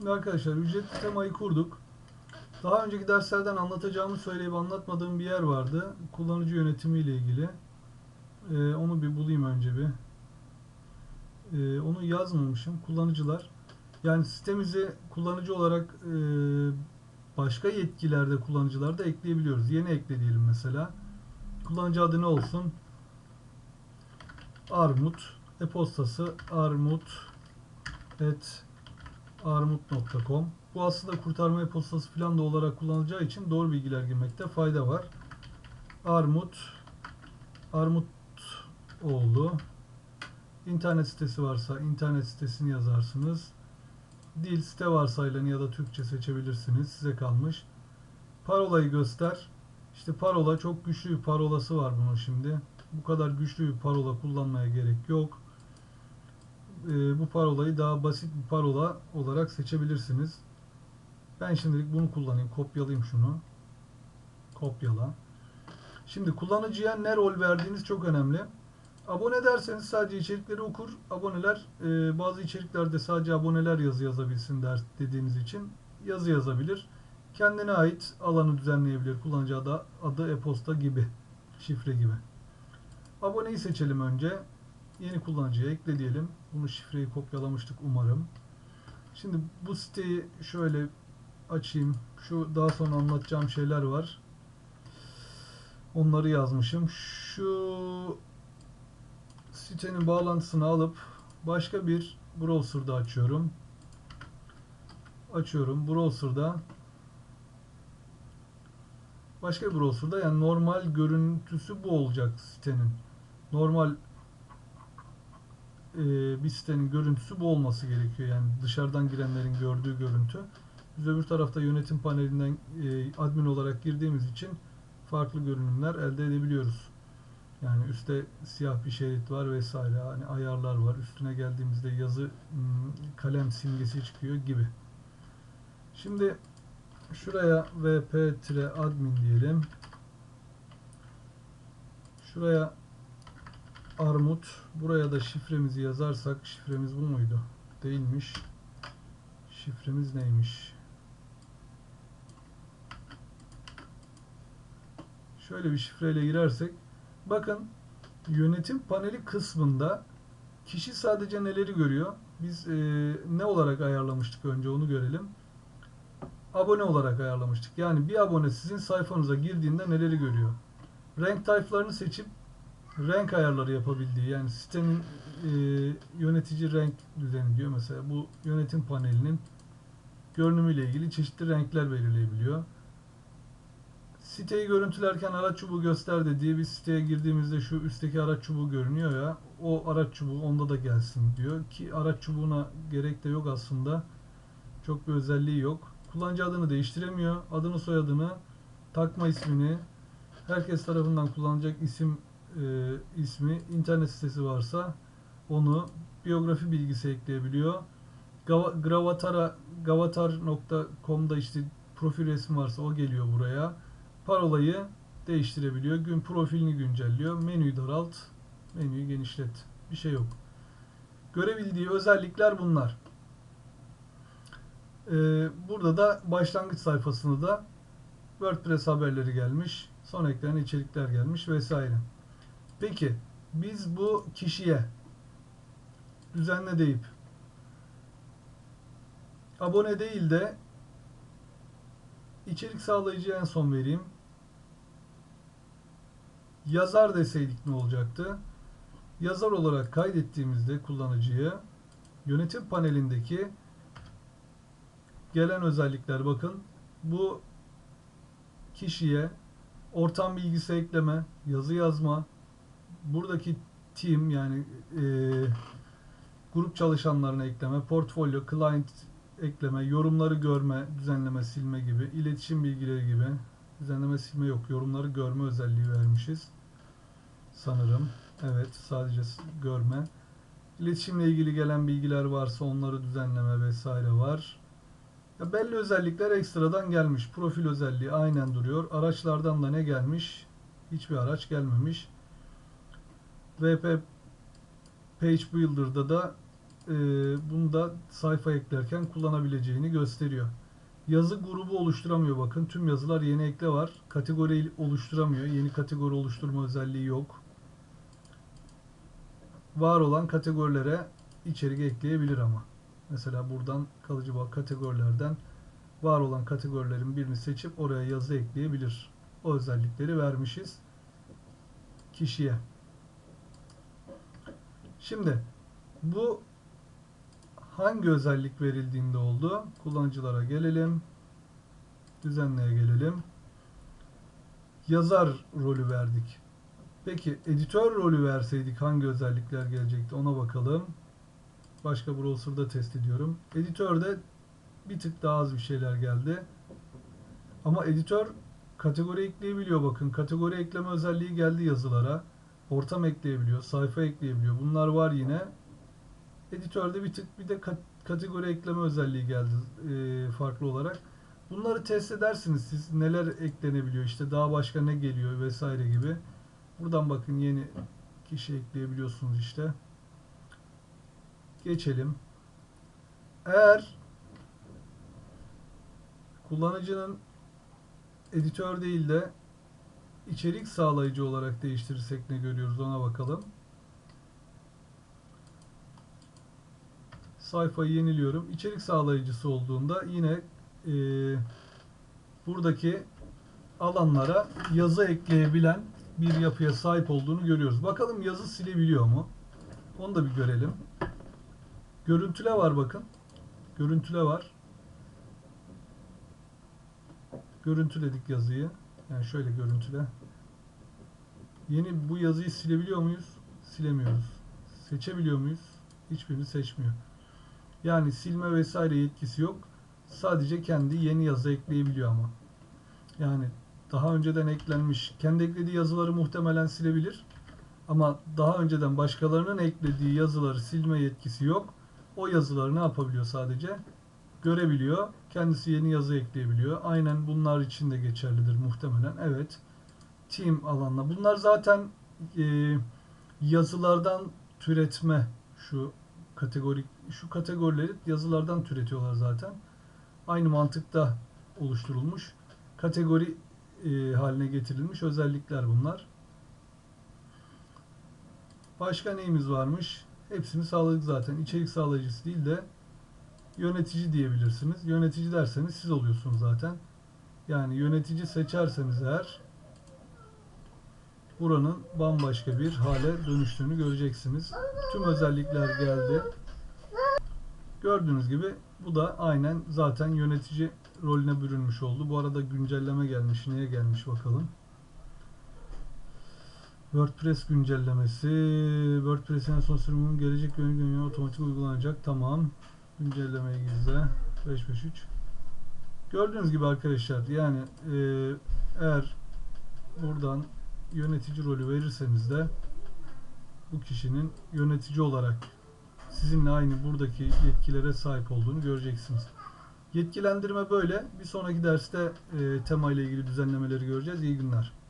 Şimdi arkadaşlar ücretli temayı kurduk. Daha önceki derslerden anlatacağımı söyleyip anlatmadığım bir yer vardı. Kullanıcı yönetimi ile ilgili. Ee, onu bir bulayım önce bir. Ee, onu yazmamışım. Kullanıcılar. Yani sitemizi kullanıcı olarak e, başka yetkilerde kullanıcılar da ekleyebiliyoruz. Yeni ekle diyelim mesela. Kullanıcı adı ne olsun? Armut. E-postası armut et armut.com Bu aslında kurtarma e-postası falan da olarak kullanılacağı için doğru bilgiler girmekte fayda var. Armut Armut oğlu internet sitesi varsa internet sitesini yazarsınız. Dil site varsayılanı ya da Türkçe seçebilirsiniz. Size kalmış. Parolayı göster. İşte parola çok güçlü bir parolası var bunun şimdi. Bu kadar güçlü bir parola kullanmaya gerek yok. Ee, bu parolayı daha basit bir parola olarak seçebilirsiniz. Ben şimdilik bunu kullanayım. Kopyalayayım şunu. Kopyala. Şimdi kullanıcıya ne rol verdiğiniz çok önemli. Abone derseniz sadece içerikleri okur. Aboneler e, bazı içeriklerde sadece aboneler yazı yazabilsin der dediğiniz için yazı yazabilir. Kendine ait alanı düzenleyebilir. Kullanıcı adı, adı e-posta gibi. Şifre gibi. Aboneyi seçelim önce. Yeni kullanıcıya ekle diyelim. Bunu şifreyi kopyalamıştık umarım. Şimdi bu siteyi şöyle açayım. Şu daha sonra anlatacağım şeyler var. Onları yazmışım. Şu sitenin bağlantısını alıp başka bir browser'da açıyorum. Açıyorum. Browser'da başka bir browser'da yani normal görüntüsü bu olacak sitenin. Normal e, bir sitenin görüntüsü bu olması gerekiyor. Yani dışarıdan girenlerin gördüğü görüntü. Biz öbür tarafta yönetim panelinden e, admin olarak girdiğimiz için farklı görünümler elde edebiliyoruz. Yani üstte siyah bir şerit var vesaire. Hani ayarlar var. Üstüne geldiğimizde yazı hmm, kalem simgesi çıkıyor gibi. Şimdi şuraya vp-admin diyelim. Şuraya armut. Buraya da şifremizi yazarsak şifremiz bu muydu? Değilmiş. Şifremiz neymiş? Şöyle bir şifreyle girersek bakın yönetim paneli kısmında kişi sadece neleri görüyor? Biz e, ne olarak ayarlamıştık önce onu görelim. Abone olarak ayarlamıştık. Yani bir abone sizin sayfanıza girdiğinde neleri görüyor? Renk tayflarını seçip renk ayarları yapabildiği yani sitenin e, yönetici renk düzeni diyor mesela bu yönetim panelinin görünümüyle ilgili çeşitli renkler belirleyebiliyor. Siteyi görüntülerken araç çubuğu göster dediği bir siteye girdiğimizde şu üstteki araç çubuğu görünüyor ya o araç çubuğu onda da gelsin diyor ki araç çubuğuna gerek de yok aslında çok bir özelliği yok. Kullanıcı adını değiştiremiyor. Adını soyadını takma ismini herkes tarafından kullanılacak isim e, ismi, internet sitesi varsa onu biyografi bilgisi ekleyebiliyor. Gravatara gavatar.com'da işte profil resmi varsa o geliyor buraya. Parolayı değiştirebiliyor. Gün profilini güncelliyor. Menüyü daralt, menüyü genişlet. Bir şey yok. Görebildiği özellikler bunlar. Ee, burada da başlangıç sayfasında da WordPress haberleri gelmiş. Son eklenen içerikler gelmiş vesaire. Peki biz bu kişiye düzenle deyip abone değil de içerik sağlayıcı en son vereyim. Yazar deseydik ne olacaktı? Yazar olarak kaydettiğimizde kullanıcıyı yönetim panelindeki gelen özellikler bakın bu kişiye ortam bilgisi ekleme, yazı yazma, buradaki team yani e, grup çalışanlarına ekleme, portfolyo, client ekleme, yorumları görme, düzenleme, silme gibi, iletişim bilgileri gibi düzenleme, silme yok. Yorumları görme özelliği vermişiz. Sanırım. Evet, sadece görme. İletişimle ilgili gelen bilgiler varsa onları düzenleme vesaire var. Ya belli özellikler ekstradan gelmiş. Profil özelliği aynen duruyor. Araçlardan da ne gelmiş? Hiçbir araç gelmemiş. VP Page Builder'da da e, bunu da sayfa eklerken kullanabileceğini gösteriyor. Yazı grubu oluşturamıyor bakın. Tüm yazılar yeni ekle var. Kategori oluşturamıyor. Yeni kategori oluşturma özelliği yok. Var olan kategorilere içerik ekleyebilir ama. Mesela buradan kalıcı bak kategorilerden var olan kategorilerin birini seçip oraya yazı ekleyebilir. O özellikleri vermişiz kişiye. Şimdi bu hangi özellik verildiğinde oldu? Kullanıcılara gelelim. Düzenleye gelelim. Yazar rolü verdik. Peki editör rolü verseydik hangi özellikler gelecekti ona bakalım. Başka browser'da test ediyorum. Editörde bir tık daha az bir şeyler geldi. Ama editör kategori ekleyebiliyor bakın. Kategori ekleme özelliği geldi yazılara. Ortam ekleyebiliyor, sayfa ekleyebiliyor. Bunlar var yine. Editörde bir tık bir de kat- kategori ekleme özelliği geldi e, farklı olarak. Bunları test edersiniz siz neler eklenebiliyor işte daha başka ne geliyor vesaire gibi. Buradan bakın yeni kişi ekleyebiliyorsunuz işte. Geçelim. Eğer kullanıcının editör değil de içerik sağlayıcı olarak değiştirirsek ne görüyoruz ona bakalım. Sayfayı yeniliyorum. İçerik sağlayıcısı olduğunda yine e, buradaki alanlara yazı ekleyebilen bir yapıya sahip olduğunu görüyoruz. Bakalım yazı silebiliyor mu? Onu da bir görelim. Görüntüle var bakın. Görüntüle var. Görüntüledik yazıyı. Yani şöyle görüntüle. Yeni bu yazıyı silebiliyor muyuz? Silemiyoruz. Seçebiliyor muyuz? Hiçbirini seçmiyor. Yani silme vesaire yetkisi yok. Sadece kendi yeni yazı ekleyebiliyor ama. Yani daha önceden eklenmiş, kendi eklediği yazıları muhtemelen silebilir. Ama daha önceden başkalarının eklediği yazıları silme yetkisi yok. O yazıları ne yapabiliyor sadece? Görebiliyor. Kendisi yeni yazı ekleyebiliyor. Aynen bunlar için de geçerlidir muhtemelen. Evet. Team alanla. Bunlar zaten e, yazılardan türetme şu kategorik şu kategorileri yazılardan türetiyorlar zaten. Aynı mantıkta oluşturulmuş. Kategori e, haline getirilmiş özellikler bunlar. Başka neyimiz varmış? Hepsini sağladık zaten. İçerik sağlayıcısı değil de yönetici diyebilirsiniz. Yönetici derseniz siz oluyorsunuz zaten. Yani yönetici seçerseniz eğer buranın bambaşka bir hale dönüştüğünü göreceksiniz. Tüm özellikler geldi. Gördüğünüz gibi bu da aynen zaten yönetici rolüne bürünmüş oldu. Bu arada güncelleme gelmiş. Neye gelmiş bakalım. WordPress güncellemesi. WordPress'in son sürümünün gelecek yönü otomatik uygulanacak. Tamam. Güncellemeyi gizle. 553. Gördüğünüz gibi arkadaşlar yani e, eğer buradan yönetici rolü verirseniz de bu kişinin yönetici olarak sizinle aynı buradaki yetkilere sahip olduğunu göreceksiniz. Yetkilendirme böyle. Bir sonraki derste e, tema ile ilgili düzenlemeleri göreceğiz. İyi günler.